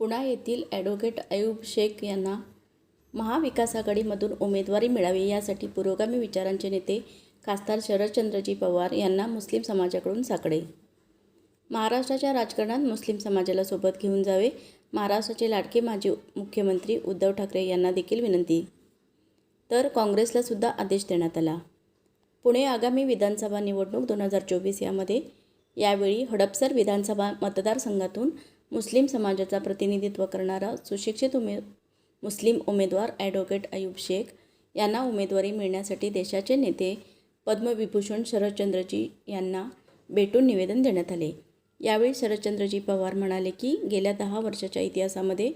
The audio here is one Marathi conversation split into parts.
पुणा येथील ॲडव्होकेट अयूब शेख यांना महाविकास आघाडीमधून उमेदवारी मिळावी यासाठी पुरोगामी विचारांचे नेते खासदार शरदचंद्रजी पवार यांना मुस्लिम समाजाकडून साकडे. महाराष्ट्राच्या राजकारणात मुस्लिम समाजाला सोबत घेऊन जावे महाराष्ट्राचे लाडके माजी मुख्यमंत्री उद्धव ठाकरे यांना देखील विनंती. तर काँग्रेसला सुद्धा आदेश देण्यात आला. पुणे आगामी विधानसभा निवडणूक दोन हजार चोवीस यामध्ये यावेळी हडपसर विधानसभा मतदारसंघातून मुस्लिम समाजाचा प्रतिनिधित्व करणारा सुशिक्षित उमे मुस्लिम उमेदवार ॲडव्होकेट अयूब शेख यांना उमेदवारी मिळण्यासाठी देशाचे नेते पद्मविभूषण शरदचंद्रजी यांना भेटून निवेदन देण्यात आले. यावेळी शरदचंद्रजी पवार म्हणाले की गेल्या दहा वर्षाच्या इतिहासामध्ये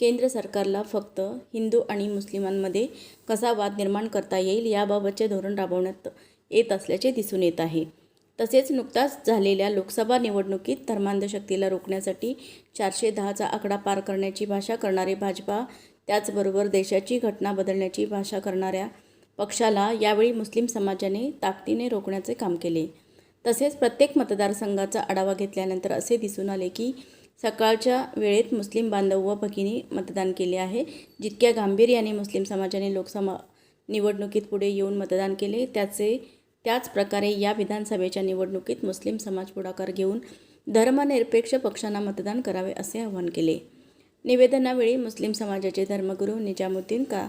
केंद्र सरकारला फक्त हिंदू आणि मुस्लिमांमध्ये कसा वाद निर्माण करता येईल याबाबतचे धोरण राबवण्यात येत असल्याचे दिसून येत आहे. तसेच नुकताच झालेल्या लोकसभा निवडणुकीत धर्मांधशक्तीला रोखण्यासाठी चारशे दहाचा आकडा पार करण्याची भाषा करणारे भाजपा त्याचबरोबर देशाची घटना बदलण्याची भाषा करणाऱ्या पक्षाला यावेळी मुस्लिम समाजाने ताकदीने रोखण्याचे काम केले. तसेच प्रत्येक मतदारसंघाचा आढावा घेतल्यानंतर असे दिसून आले की सकाळच्या वेळेत मुस्लिम बांधव व भगिनी मतदान केले आहे. जितक्या गांभीर्याने मुस्लिम समाजाने लोकसभा निवडणुकीत पुढे येऊन मतदान केले त्याचे त्याचप्रकारे या विधानसभेच्या निवडणुकीत मुस्लिम समाज पुढाकार घेऊन धर्मनिरपेक्ष पक्षांना मतदान करावे असे आवाहन केले. निवेदनावेळी मुस्लिम समाजाचे धर्मगुरू निजामुद्दीन का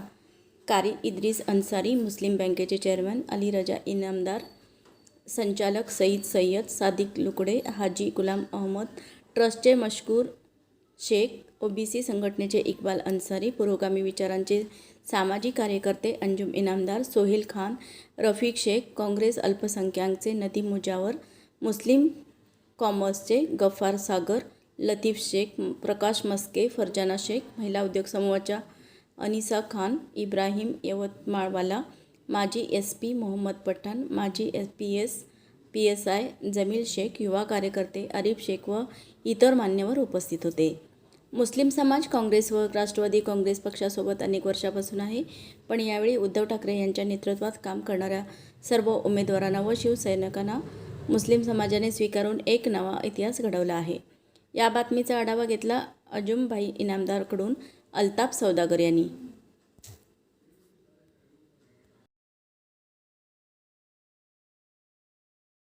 कारी इद्रिस अन्सारी मुस्लिम बँकेचे चेअरमन अली रजा इनामदार संचालक सईद सय्यद सादिक लुकडे हाजी गुलाम अहमद ट्रस्टचे मशकूर शेख ओबीसी संघटनेचे इक्बाल अन्सारी पुरोगामी विचारांचे सामाजिक कार्यकर्ते अंजुम इनामदार सोहेल खान रफिक शेख काँग्रेस अल्पसंख्याकचे नदीम मुजावर मुस्लिम कॉमर्सचे गफ्फार सागर लतीफ शेख प्रकाश मस्के फरजाना शेख महिला उद्योग समूहाच्या अनिसा खान इब्राहिम यवतमाळवाला माजी एस पी मोहम्मद पठाण माजी S P S P S I Jameel Shaikh युवा कार्यकर्ते आरिफ शेख व इतर मान्यवर उपस्थित होते. मुस्लिम समाज काँग्रेस व राष्ट्रवादी काँग्रेस पक्षासोबत अनेक वर्षापासून आहे. पण यावेळी उद्धव ठाकरे यांच्या नेतृत्वात काम करणाऱ्या सर्व उमेदवारांना व शिवसैनिकांना मुस्लिम समाजाने स्वीकारून एक नवा इतिहास घडवला आहे. या बातमीचा आढावा घेतला अजुमभाई इनामदारकडून अल्ताफ सौदागर यांनी.